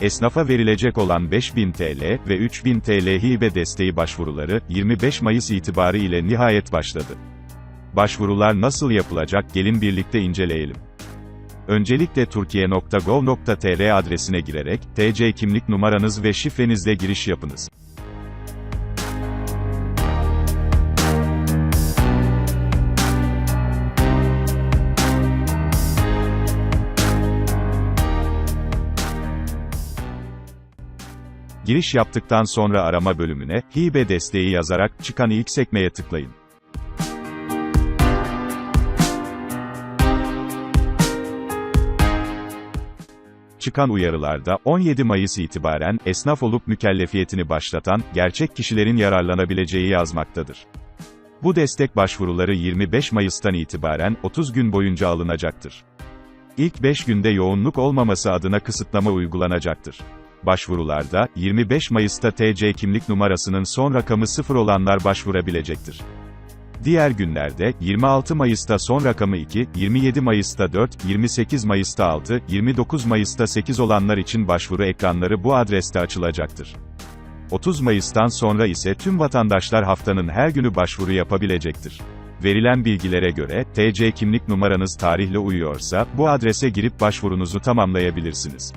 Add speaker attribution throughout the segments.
Speaker 1: Esnafa verilecek olan 5000 TL ve 3000 TL hibe desteği başvuruları 25 Mayıs itibarı ile nihayet başladı. Başvurular nasıl yapılacak gelin birlikte inceleyelim. Öncelikle turkiye.gov.tr adresine girerek TC kimlik numaranız ve şifrenizle giriş yapınız. Giriş yaptıktan sonra arama bölümüne hibe desteği yazarak çıkan ilk sekmeye tıklayın. Çıkan uyarılarda 17 Mayıs itibaren esnaf olup mükellefiyetini başlatan gerçek kişilerin yararlanabileceği yazmaktadır. Bu destek başvuruları 25 Mayıs'tan itibaren 30 gün boyunca alınacaktır. İlk 5 günde yoğunluk olmaması adına kısıtlama uygulanacaktır. Başvurularda, 25 Mayıs'ta TC kimlik numarasının son rakamı 0 olanlar başvurabilecektir. Diğer günlerde, 26 Mayıs'ta son rakamı 2, 27 Mayıs'ta 4, 28 Mayıs'ta 6, 29 Mayıs'ta 8 olanlar için başvuru ekranları bu adreste açılacaktır. 30 Mayıs'tan sonra ise tüm vatandaşlar haftanın her günü başvuru yapabilecektir. Verilen bilgilere göre, TC kimlik numaranız tarihle uyuyorsa, bu adrese girip başvurunuzu tamamlayabilirsiniz.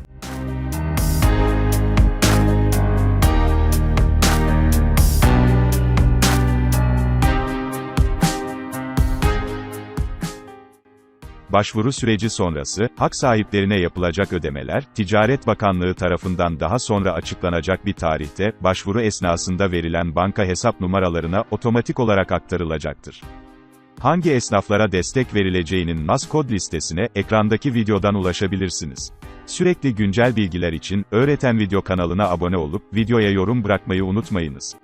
Speaker 1: Başvuru süreci sonrası, hak sahiplerine yapılacak ödemeler, Ticaret Bakanlığı tarafından daha sonra açıklanacak bir tarihte, başvuru esnasında verilen banka hesap numaralarına otomatik olarak aktarılacaktır. Hangi esnaflara destek verileceğinin NAS kod listesine, ekrandaki videodan ulaşabilirsiniz. Sürekli güncel bilgiler için, Öğreten Video kanalına abone olup, videoya yorum bırakmayı unutmayınız.